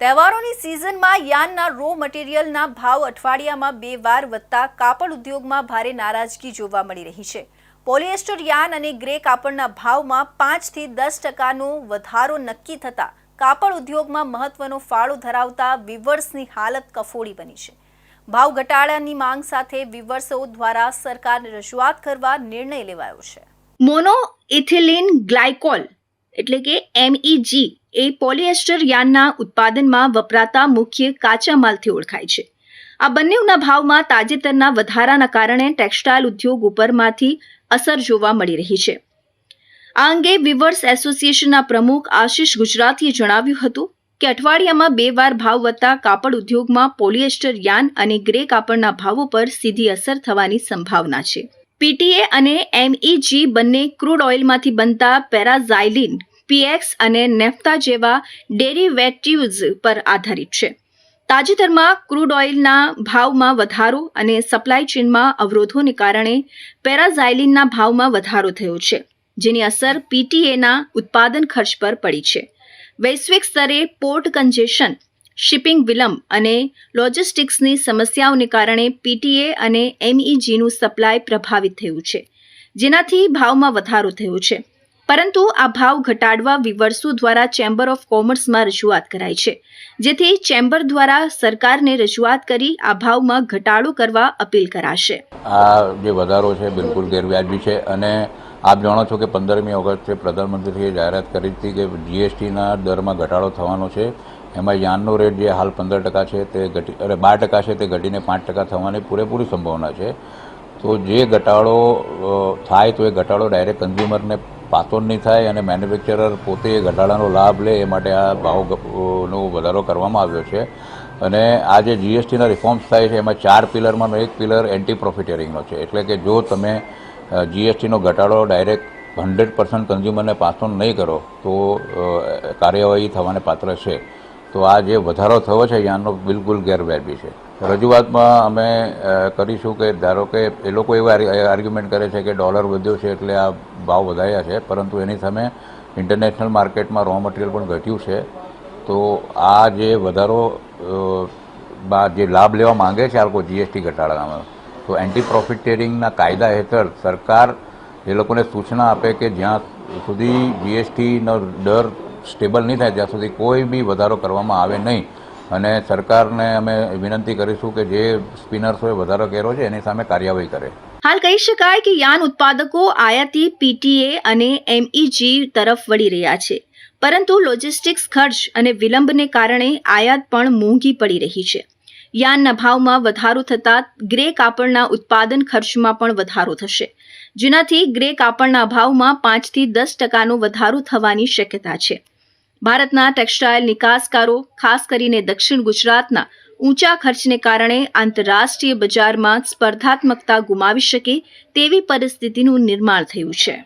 તહેવારોની સિઝનમાં યાનના રો મટીરીયલના ભાવ અઠવાડિયામાં બે વાર વધતા કાપડ ઉદ્યોગમાં ભારે નારાજગી જોવા મળી રહી છે. પોલિએસ્ટર યાન અને ગ્રે કાપડના ભાવમાં પાંચથી દસ ટકાનો વધારો નક્કી થતાં કાપડ ઉદ્યોગમાં મહત્વનો ફાળો ધરાવતા વિવર્સની હાલત કફોડી બની છે. ભાવ ઘટાડાની માંગ સાથે વિવર્સો દ્વારા સરકારને રજૂઆત કરવા નિર્ણય લેવાયો છે. મોનો ઇથિલિન ગ્લાયકોલ એટલે કે એમઈજી એ પોલિએસ્ટર યાનના ઉત્પાદનમાં વપરાતા મુખ્ય કાચા માલથી ઓળખાય છે. આ બંનેના ભાવમાં તાજેતરના વધારાના કારણે ટેક્સટાઇલ ઉદ્યોગ ઉપરમાંથી અસર જોવા મળી રહી છે. આ અંગે વિવર્સ એસોસિએશનના પ્રમુખ આશિષ ગુજરાતીએ જણાવ્યું હતું કે અઠવાડિયામાં બે વાર ભાવ વધતા કાપડ ઉદ્યોગમાં પોલિએસ્ટર યાન અને ગ્રે કાપડના ભાવો પર સીધી અસર થવાની સંભાવના છે. પીટીએ અને એમઈજી બંને ક્રૂડ ઓઇલમાંથી બનતા પેરાઝાઇલિન પીએક્સ અને નેફ્તા જેવા ડેરિવેટિવ્સ પર આધારિત છે. તાજેતરમાં ક્રૂડ ઓઇલના ભાવમાં વધારો અને સપ્લાય ચેનમાં અવરોધોને કારણે પેરાઝાઇલિનના ભાવમાં વધારો થયો છે, જેની અસર પીટીએના ઉત્પાદન ખર્ચ પર પડી છે. વૈશ્વિક સ્તરે પોર્ટ કન્જેશન, શિપિંગ વિલંબ અને લોજિસ્ટિક્સની સમસ્યાઓને કારણે પીટીએ અને એમઈજીનું સપ્લાય પ્રભાવિત થયું છે, જેનાથી ભાવમાં વધારો થયો છે. પરંતુ આ ભાવ ઘટાડવા વિવર્સુ દ્વારા ચેમ્બર ઓફ કોમર્સમાં રજૂઆત કરાઈ છે. જેથી ચેમ્બર દ્વારા સરકારને રજૂઆત કરી આ ભાવમાં ઘટાડો કરવા અપીલ કરાશે. આ જે વધારો છે બિલકુલ ગેરવ્યાજબી છે અને આપ જાણો છો કે પંદરમી ઓગસ્ટે પ્રધાનમંત્રીએ જાહેરાત કરી હતી કે જીએસટીના દરમાં ઘટાડો થવાનો છે. એમાં યાનનો રેટ જે હાલ પંદર ટકા છે તે ઘટી, અરે બાર ટકા છે તે ઘટીને પાંચ ટકા થવાની પૂરેપૂરી સંભાવના છે. તો જે ઘટાડો થાય તો એ ઘટાડો ડાયરેક્ટ કન્ઝ્યુમરને જ નહીં થાય અને મેન્યુફેક્ચરર પોતે ઘટાડાનો લાભ લે એ માટે આ ભાવનો વધારો કરવામાં આવ્યો છે. અને આ જે જીએસટીના રિફોર્મ્સ થાય છે, એમાં ચાર પિલરમાંનો એક પિલર એન્ટી પ્રોફિટેરિંગનો છે. એટલે કે જો તમે જીએસટીનો ઘટાડો ડાયરેક્ટ હંડ્રેડ પર્સન્ટ કન્ઝ્યુમરને પાસ નહીં કરો, તો કાર્યવાહી થવાને પાત્ર છે. તો આ જે વધારો થયો છે, યાનો બિલકુલ ગેરવાજબી છે. રજૂઆતમાં અમે કરીશું કે ધારો કે એ લોકો એવા આર્ગ્યુમેન્ટ કરે છે કે ડોલર વધ્યો છે એટલે આ ભાવ વધાર્યા છે, પરંતુ એની સામે ઇન્ટરનેશનલ માર્કેટમાં રો મટીરિયલ પણ ઘટ્યું છે. તો આ જે વધારો જે લાભ લેવા માંગે છે આ લોકો જીએસટી ઘટાડવામાં તો એન્ટી પ્રોફિટ ટેરિંગના કાયદા હેઠળ સરકાર એ લોકોને સૂચના આપે કે જ્યાં સુધી જીએસટીનો દર સ્ટેબલ નહીં થાય, ત્યાં સુધી કોઈ બી વધારો કરવામાં આવે નહીં. અને સરકારને અમે વિનંતી કરીશું કે જે સ્પિનર્સોએ વધારો કર્યો છે, એની સામે કાર્યવાહી કરે. હાલ કહી શકાય કે યાન ઉત્પાદકો આયાતી પીટીએ અને એમઈજી તરફ વળી રહ્યા છે. પરંતુ લોજિસ્ટિક્સ ખર્ચ અને વિલંબને કારણે આયાત પણ મોંઘી પડી રહી છે. યાનના ભાવમાં વધારો થતાં ગ્રે કાપડના ઉત્પાદન ખર્ચમાં પણ વધારો થશે. જેનાથી ગ્રે કાપડના ભાવમાં પાંચથી દસ ટકાનો વધારો થવાની શક્યતા છે. ભારતના ટેક્સટાઇલ નિકાસકારો, ખાસ કરીને દક્ષિણ ગુજરાતના ઊંચા ખર્ચને કારણે આંતરરાષ્ટ્રીય બજારમાં સ્પર્ધાત્મકતા ગુમાવી શકે તેવી પરિસ્થિતિનું નિર્માણ થયું છે.